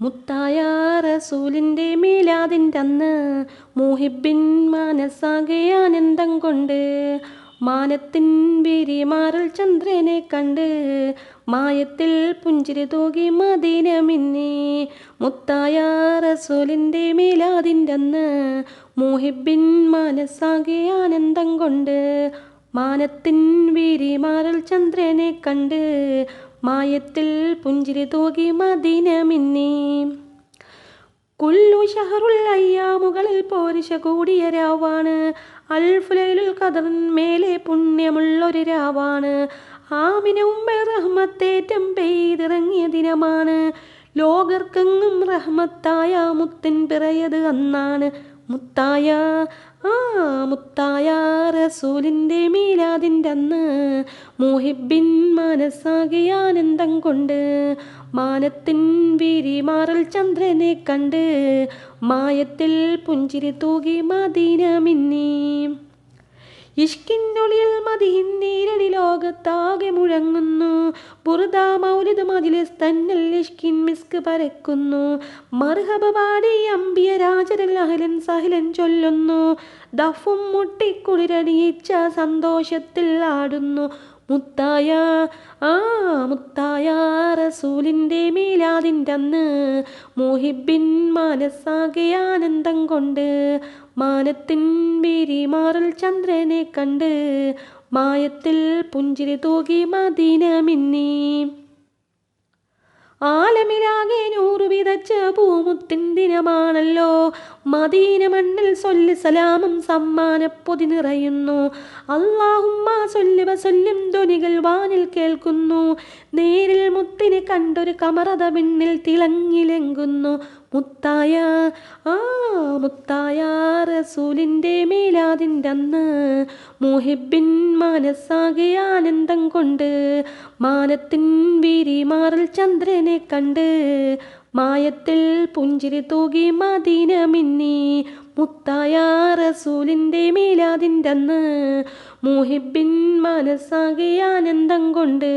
മുത്തായ റസൂലിന്റെ മീലാതിന്റെ അന്ന് മുഹിബിൻ ആനന്ദം കൊണ്ട് മാനത്തിൻ വിരിമാറിൽ ചന്ദ്രനെ കണ്ട് മായത്തിൽ പുഞ്ചിരി തൂകി മദീന മിന്നി മുത്തായ റസൂലിന്റെ മീലാതിന്റെ അന്ന് മുഹിബിൻ ആനന്ദം കൊണ്ട് മാനത്തിൻ വിരിമാറിൽ ചന്ദ്രനെ കണ്ട് മായത്തിൽ പുഞ്ചിരി തൂകി മദീന മിന്നി കുല്ലു ഷഹറുൽ അയ്യാമുകളിൽ പോരിശ കൂടിയ രാവാണ്. അൽഫുലൈലുൽ കദറിൻ മേലെ പുണ്യമുള്ളൊരു രാവാണ്. ആമിന റഹ്മത്തേറ്റം പെയ്തിറങ്ങിയ ദിനമാണ്. ലോകർക്കെങ്ങും റഹ്മത്തായ മുത്തിൻ പിറയത് അന്നാണ്. മുത്തായ ആ മുത്തായ റസൂലിന്റെ മീലാതിന്റെ അന്ന് മുഹിബിൻ മനസ്സാകെ ആനന്ദം കൊണ്ട് മാനത്തിൻ വിരിമാറൽ ചന്ദ്രനെ കണ്ട് മായത്തിൽ പുഞ്ചിരി തൂകി മദീന മിന്നി ഇഷ്കിന്നൊളിയിൽ മതിയിൻ നീരടി ലോകത്താകെ മുഴങ്ങുന്നു. ബുറുദ മൗലിദ് മജിലിസ് തന്നൽ ഇഷ്കിൻ മിസ്ക് പരക്കുന്നു. മർഹബ പാടി അമ്പിയ രാജരൽ അഹലൻ സഹലൻ ചൊല്ലുന്നു. ദഫും മുട്ടിക്കുളിരണിയിച്ച സന്തോഷത്തിൽ ആടുന്നു. മുത്തായ ആ മുത്തായ റസൂലിന്റെ മേലാതിന്റെ അന്ന് മുഹിബിൻ മനസ്സാകെ ആനന്ദം കൊണ്ട് മാനത്തിൻ വിരിമാറൽ ചന്ദ്രനെ കണ്ട് മായത്തിൽ പുഞ്ചിരി തൂകി മദീന മിന്നി വിതച്ച പൂമുത്തിൻ ദിനമാണല്ലോ. മദീന മണ്ണിൽ സൊല്ലി സലാമും സമ്മാനപ്പൊതി നിറയുന്നു. അള്ളാഹുമ്മ സൊല്ലിവ സൊല്ലും ധ്വനികൾ വാനിൽ കേൾക്കുന്നു. നേരിൽ മുത്തിനെ കണ്ടൊരു കമറത പിന്നിൽ തിളങ്ങിലെങ്കുന്നു. മുത്തായ ആ മുത്തായ റസൂലിന്റെ മീലാദിന്റെ അന്ന് മുഹിബിൻ മനസ്സാകെ ആനന്ദം കൊണ്ട് മാനത്തിൻ വിരിമാറിൽ ചന്ദ്രനെ കണ്ട് മായത്തിൽ പുഞ്ചിരി തൂകി മദീന മിന്നി മുത്തായ റസൂലിന്റെ മീലാതിന്റെ അന്ന് മുഹിബിൻ മനസ്സാകെ ആനന്ദം കൊണ്ട്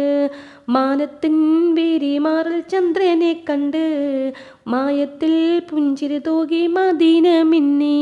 മാനത്തിൻ വിരിമാറിൽ ചന്ദ്രനെ കണ്ട് മായത്തിൽ പുഞ്ചിരി തൂകി മദീന മിന്നി